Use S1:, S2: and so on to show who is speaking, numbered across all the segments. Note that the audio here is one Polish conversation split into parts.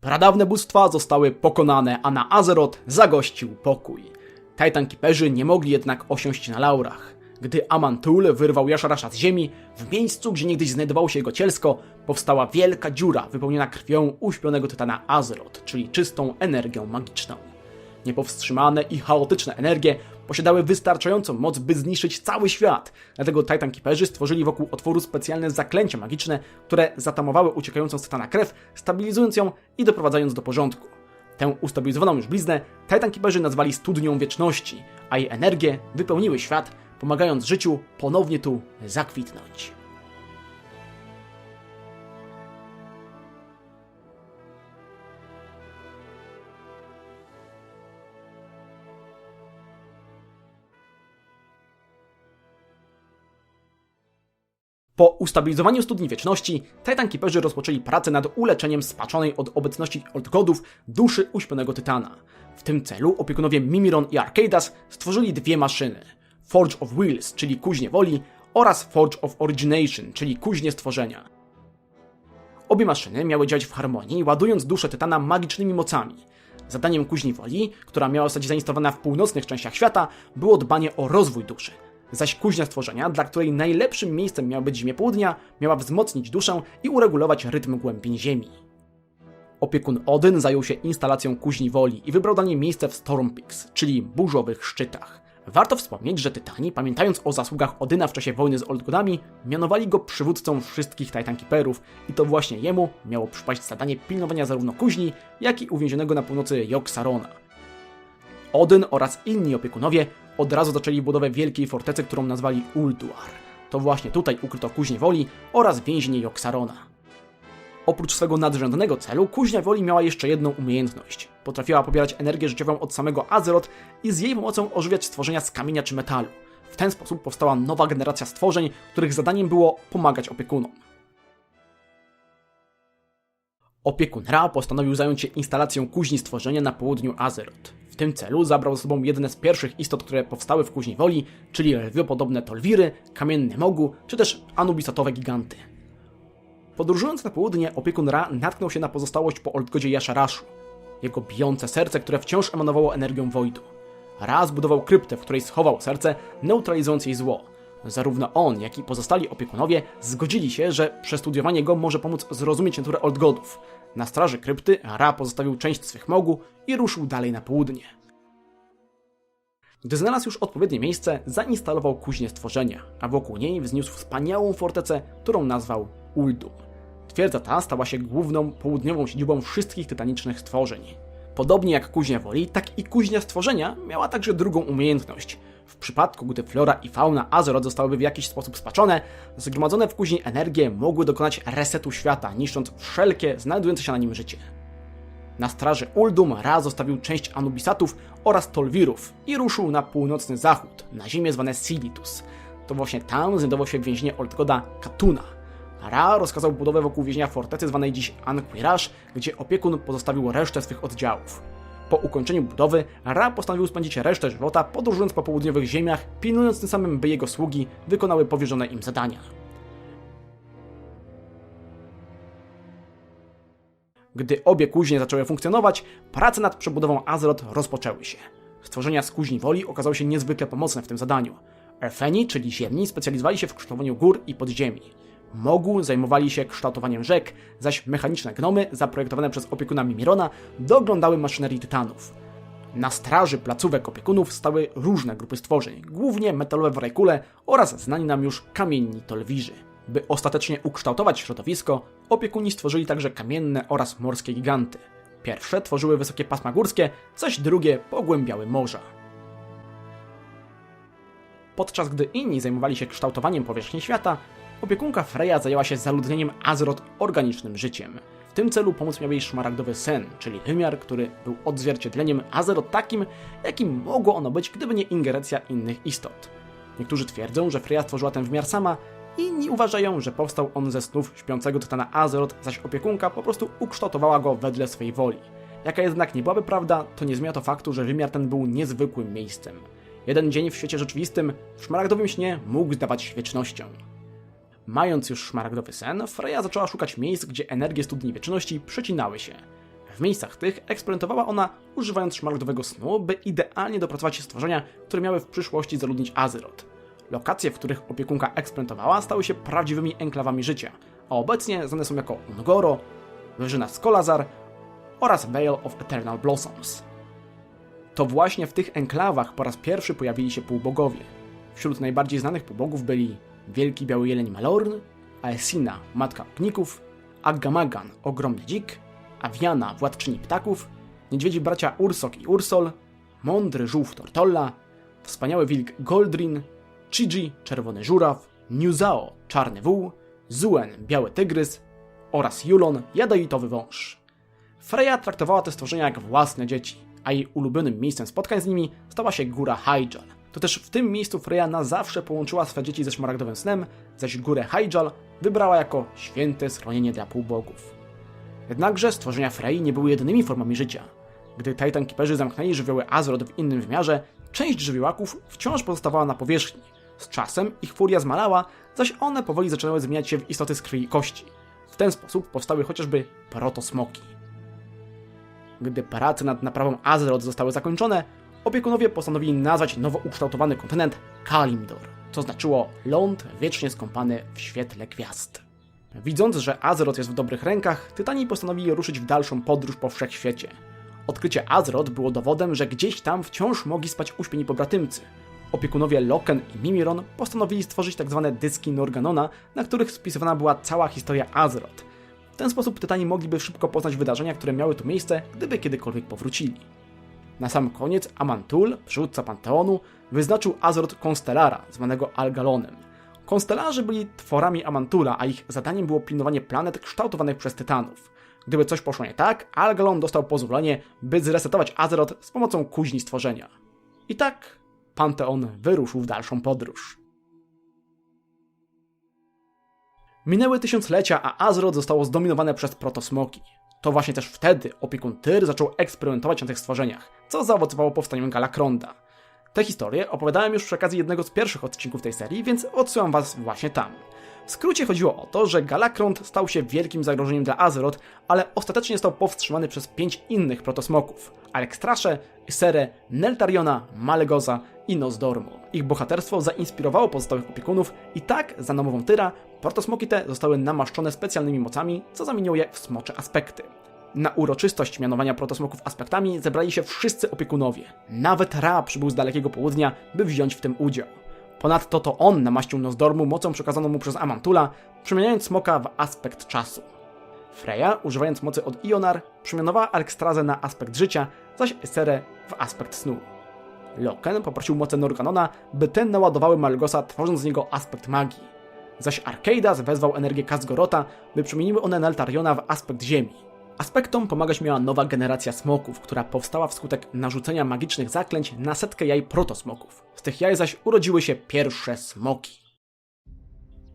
S1: Pradawne bóstwa zostały pokonane, a na Azeroth zagościł pokój. Titan Keeperzy nie mogli jednak osiąść na laurach. Gdy Amantul wyrwał Jasharasza z ziemi, w miejscu, gdzie niegdyś znajdowało się jego cielsko, powstała wielka dziura wypełniona krwią uśpionego tytana Azeroth, czyli czystą energią magiczną. Niepowstrzymane i chaotyczne energie posiadały wystarczającą moc, by zniszczyć cały świat. Dlatego Titan Keeperzy stworzyli wokół otworu specjalne zaklęcia magiczne, które zatamowały uciekającą z tytana krew, stabilizując ją i doprowadzając do porządku. Tę ustabilizowaną już bliznę Titan Keeperzy nazwali Studnią Wieczności, a jej energie wypełniły świat, pomagając życiu ponownie tu zakwitnąć. Po ustabilizowaniu studni wieczności, Titan Keeperzy rozpoczęli pracę nad uleczeniem spaczonej od obecności Oldgodów duszy uśpionego Tytana. W tym celu opiekunowie Mimiron i Arcadas stworzyli dwie maszyny. Forge of Wills, czyli kuźnie woli, oraz Forge of Origination, czyli kuźnie stworzenia. Obie maszyny miały działać w harmonii, ładując duszę Tytana magicznymi mocami. Zadaniem kuźni woli, która miała zostać zainstalowana w północnych częściach świata, było dbanie o rozwój duszy. Zaś kuźnia stworzenia, dla której najlepszym miejscem miała być Ziemia Południa, miała wzmocnić duszę i uregulować rytm głębiin Ziemi. Opiekun Odyn zajął się instalacją kuźni woli i wybrał dla niej miejsce w Storm Peaks, czyli burzowych szczytach. Warto wspomnieć, że Tytani, pamiętając o zasługach Odyna w czasie wojny z Oldgodami, mianowali go przywódcą wszystkich Titan Keeperów i to właśnie jemu miało przypaść zadanie pilnowania zarówno kuźni, jak i uwięzionego na północy Joksarona. Odyn oraz inni opiekunowie od razu zaczęli budowę wielkiej fortecy, którą nazwali Ulduar. To właśnie tutaj ukryto kuźnię woli oraz więzienie Joksarona. Oprócz swego nadrzędnego celu, kuźnia woli miała jeszcze jedną umiejętność. Potrafiła pobierać energię życiową od samego Azeroth i z jej pomocą ożywiać stworzenia z kamienia czy metalu. W ten sposób powstała nowa generacja stworzeń, których zadaniem było pomagać opiekunom. Opiekun Ra postanowił zająć się instalacją kuźni stworzenia na południu Azeroth. W tym celu zabrał ze sobą jedne z pierwszych istot, które powstały w kuźni woli, czyli lwiopodobne Tolwiry, kamienne mogu, czy też anubisatowe giganty. Podróżując na południe, opiekun Ra natknął się na pozostałość po Oldgodzie Yasharashu, jego bijące serce, które wciąż emanowało energią Wojdu. Ra zbudował kryptę, w której schował serce, neutralizując jej zło. Zarówno on, jak i pozostali opiekunowie zgodzili się, że przestudiowanie go może pomóc zrozumieć naturę Oldgodów. Na straży krypty Ra pozostawił część swych mogu i ruszył dalej na południe. Gdy znalazł już odpowiednie miejsce, zainstalował kuźnię stworzenia, a wokół niej wzniósł wspaniałą fortecę, którą nazwał Uldum. Twierdza ta stała się główną południową siedzibą wszystkich tytanicznych stworzeń. Podobnie jak kuźnia woli, tak i kuźnia stworzenia miała także drugą umiejętność. Przypadku, gdy flora i fauna Azeroth zostałyby w jakiś sposób spaczone, zgromadzone w kuźni energie mogły dokonać resetu świata, niszcząc wszelkie znajdujące się na nim życie. Na straży Uldum Ra zostawił część Anubisatów oraz Tolwirów i ruszył na północny zachód, na ziemię zwane Silitus. To właśnie tam znajdowało się więzienie Oldgoda Katuna. Ra rozkazał budowę wokół więzienia fortecy zwanej dziś Anquirash, gdzie opiekun pozostawił resztę swych oddziałów. Po ukończeniu budowy, Ra postanowił spędzić resztę żywota podróżując po południowych ziemiach, pilnując tym samym, by jego sługi wykonały powierzone im zadania. Gdy obie kuźnie zaczęły funkcjonować, prace nad przebudową Azeroth rozpoczęły się. Stworzenia z kuźni woli okazały się niezwykle pomocne w tym zadaniu. Elfeni, czyli ziemni, specjalizowali się w kształtowaniu gór i podziemi. Mogu zajmowali się kształtowaniem rzek, zaś mechaniczne gnomy, zaprojektowane przez opiekuna Mimirona, doglądały maszynerii tytanów. Na straży placówek opiekunów stały różne grupy stworzeń, głównie metalowe wrajkule oraz znani nam już kamienni tolwirzy. By ostatecznie ukształtować środowisko, opiekuni stworzyli także kamienne oraz morskie giganty. Pierwsze tworzyły wysokie pasma górskie, zaś drugie pogłębiały morza. Podczas gdy inni zajmowali się kształtowaniem powierzchni świata, opiekunka Freya zajęła się zaludnieniem Azeroth organicznym życiem. W tym celu pomóc miał jej szmaragdowy sen, czyli wymiar, który był odzwierciedleniem Azeroth takim, jakim mogło ono być, gdyby nie ingerencja innych istot. Niektórzy twierdzą, że Freya stworzyła ten wymiar sama, inni uważają, że powstał on ze snów śpiącego tytana Azeroth, zaś opiekunka po prostu ukształtowała go wedle swej woli. Jaka jednak nie byłaby prawda, to nie zmienia to faktu, że wymiar ten był niezwykłym miejscem. Jeden dzień w świecie rzeczywistym, w szmaragdowym śnie mógł zdawać się wiecznością. Mając już szmaragdowy sen, Freya zaczęła szukać miejsc, gdzie energie studni wieczności przecinały się. W miejscach tych eksperymentowała ona używając szmaragdowego snu, by idealnie dopracować stworzenia, które miały w przyszłości zaludnić Azeroth. Lokacje, w których opiekunka eksperymentowała, stały się prawdziwymi enklawami życia, a obecnie znane są jako Ungoro, Wyżyna Skolazar oraz Vale of Eternal Blossoms. To właśnie w tych enklawach po raz pierwszy pojawili się półbogowie. Wśród najbardziej znanych półbogów byli Wielki Biały Jeleń Malorn, Aesina, Matka Ogników, Agamagan, Ogromny Dzik, Aviana, Władczyni Ptaków, Niedźwiedzi Bracia Ursok i Ursol, Mądry Żółw Tortolla, Wspaniały Wilk Goldrin, Chiji, Czerwony Żuraw, Nuzao, Czarny Wół, Zuen, Biały Tygrys oraz Julon, Jadowitowy Wąż. Freya traktowała te stworzenia jak własne dzieci, a jej ulubionym miejscem spotkań z nimi stała się góra Hyjal. To też w tym miejscu Freya na zawsze połączyła swe dzieci ze szmaragdowym snem, zaś górę Hyjal wybrała jako święte schronienie dla półbogów. Jednakże stworzenia Frey nie były jedynymi formami życia. Gdy Titan Keeperzy zamknęli żywioły Azeroth w innym wymiarze, część żywiołaków wciąż pozostawała na powierzchni. Z czasem ich furia zmalała, zaś one powoli zaczynały zmieniać się w istoty z krwi i kości. W ten sposób powstały chociażby protosmoki. Gdy prace nad naprawą Azeroth zostały zakończone, opiekunowie postanowili nazwać nowo ukształtowany kontynent Kalimdor, co znaczyło ląd wiecznie skąpany w świetle gwiazd. Widząc, że Azeroth jest w dobrych rękach, Tytani postanowili ruszyć w dalszą podróż po wszechświecie. Odkrycie Azeroth było dowodem, że gdzieś tam wciąż mogli spać uśpieni pobratymcy. Opiekunowie Loken i Mimiron postanowili stworzyć tzw. dyski Norganona, na których spisywana była cała historia Azeroth. W ten sposób Tytani mogliby szybko poznać wydarzenia, które miały tu miejsce, gdyby kiedykolwiek powrócili. Na sam koniec Amantul, przywódca Panteonu, wyznaczył Azeroth Konstelara, zwanego Algalonem. Konstelarzy byli tworami Amantula, a ich zadaniem było pilnowanie planet kształtowanych przez Tytanów. Gdyby coś poszło nie tak, Algalon dostał pozwolenie, by zresetować Azeroth z pomocą kuźni stworzenia. I tak Panteon wyruszył w dalszą podróż. Minęły tysiąclecia, a Azeroth zostało zdominowane przez protosmoki. To właśnie też wtedy opiekun Tyr zaczął eksperymentować na tych stworzeniach, co zaowocowało powstaniem Galakronda. Tę historię opowiadałem już przy okazji jednego z pierwszych odcinków tej serii, więc odsyłam was właśnie tam. W skrócie chodziło o to, że Galakrond stał się wielkim zagrożeniem dla Azeroth, ale ostatecznie został powstrzymany przez pięć innych protosmoków. Alekstrasze, Isere, Neltariona, Malegoza i Nozdormu. Ich bohaterstwo zainspirowało pozostałych opiekunów i tak, za namową Tyra, protosmoki te zostały namaszczone specjalnymi mocami, co zamieniło je w smocze aspekty. Na uroczystość mianowania protosmoków aspektami zebrali się wszyscy opiekunowie. Nawet Ra przybył z dalekiego południa, by wziąć w tym udział. Ponadto to on namaścił Nozdormu mocą przekazaną mu przez Amantula, przemieniając smoka w aspekt czasu. Freya, używając mocy od Ionar, przemianowała Alekstrazę na aspekt życia, zaś Eserę w aspekt snu. Loken poprosił moce Norganona, by ten naładowały Malgosa, tworząc z niego aspekt magii. Zaś Arceidas wezwał energię Kazgorota, by przemieniły one Neltariona w aspekt ziemi. Aspektom pomagać miała nowa generacja smoków, która powstała wskutek narzucenia magicznych zaklęć na setkę jaj protosmoków. Z tych jaj zaś urodziły się pierwsze smoki.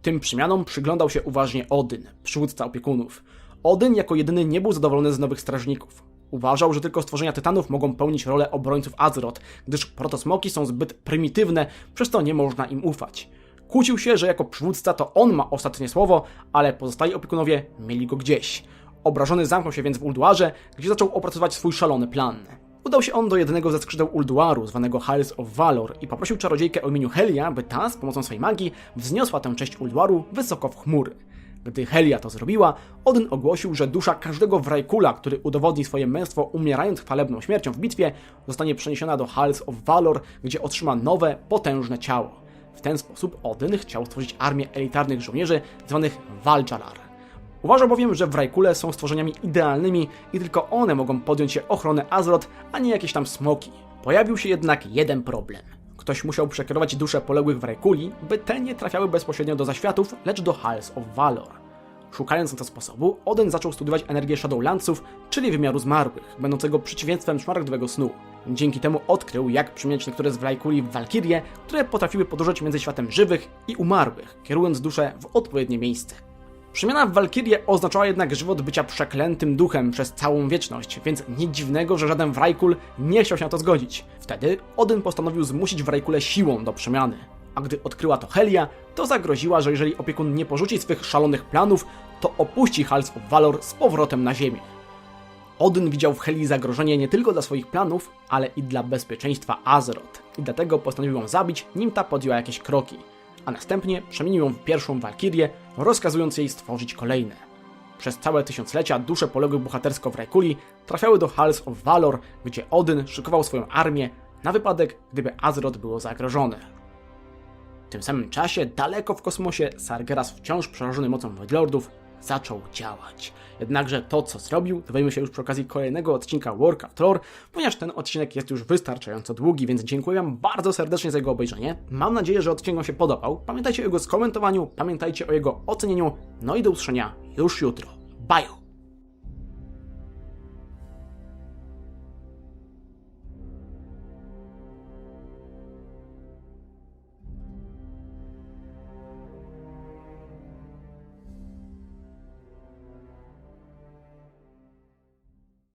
S1: Tym przemianom przyglądał się uważnie Odyn, przywódca opiekunów. Odyn jako jedyny nie był zadowolony z nowych strażników. Uważał, że tylko stworzenia tytanów mogą pełnić rolę obrońców Azeroth, gdyż protosmoki są zbyt prymitywne, przez to nie można im ufać. Kłócił się, że jako przywódca to on ma ostatnie słowo, ale pozostali opiekunowie mieli go gdzieś. Obrażony zamknął się więc w Ulduarze, gdzie zaczął opracować swój szalony plan. Udał się on do jednego ze skrzydeł Ulduaru, zwanego Halls of Valor, i poprosił czarodziejkę o imieniu Helia, by ta, z pomocą swojej magii, wzniosła tę część Ulduaru wysoko w chmury. Gdy Helia to zrobiła, Odyn ogłosił, że dusza każdego Wrajkula, który udowodni swoje męstwo umierając chwalebną śmiercią w bitwie, zostanie przeniesiona do Halls of Valor, gdzie otrzyma nowe, potężne ciało. W ten sposób Odyn chciał stworzyć armię elitarnych żołnierzy zwanych Valjalar. Uważał bowiem, że Wrajkule są stworzeniami idealnymi i tylko one mogą podjąć się ochrony Azeroth, a nie jakieś tam smoki. Pojawił się jednak jeden problem. Ktoś musiał przekierować dusze poległych Wrajkuli, by te nie trafiały bezpośrednio do zaświatów, lecz do Halls of Valor. Szukając na to sposobu, Odyn zaczął studiować energię Shadowlandsów, czyli wymiaru zmarłych, będącego przeciwieństwem szmaragdowego snu. Dzięki temu odkrył, jak przemieniać niektóre z Wrajkuli w Walkirie, które potrafiły podróżować między światem żywych i umarłych, kierując duszę w odpowiednie miejsce. Przemiana w Walkirię oznaczała jednak żywot bycia przeklętym duchem przez całą wieczność, więc nic dziwnego, że żaden Wrajkul nie chciał się na to zgodzić. Wtedy Odyn postanowił zmusić Wrajkulę siłą do przemiany. A gdy odkryła to Helia, to zagroziła, że jeżeli opiekun nie porzuci swych szalonych planów, to opuści Halls of Valor z powrotem na ziemię. Odyn widział w Heli zagrożenie nie tylko dla swoich planów, ale i dla bezpieczeństwa Azeroth i dlatego postanowił ją zabić, nim ta podjęła jakieś kroki, a następnie przemienił ją w pierwszą walkirię, rozkazując jej stworzyć kolejne. Przez całe tysiąclecia dusze poległych bohatersko w Rajkuli trafiały do Halls of Valor, gdzie Odyn szykował swoją armię na wypadek, gdyby Azeroth było zagrożone. W tym samym czasie, daleko w kosmosie, Sargeras, wciąż przerażony mocą Lordów, zaczął działać. Jednakże to, co zrobił, dowiemy się już przy okazji kolejnego odcinka Warcraft Lore, ponieważ ten odcinek jest już wystarczająco długi, więc dziękuję Wam bardzo serdecznie za jego obejrzenie. Mam nadzieję, że odcinek Wam się podobał. Pamiętajcie o jego skomentowaniu, pamiętajcie o jego ocenieniu, no i do usłyszenia już jutro. Bye!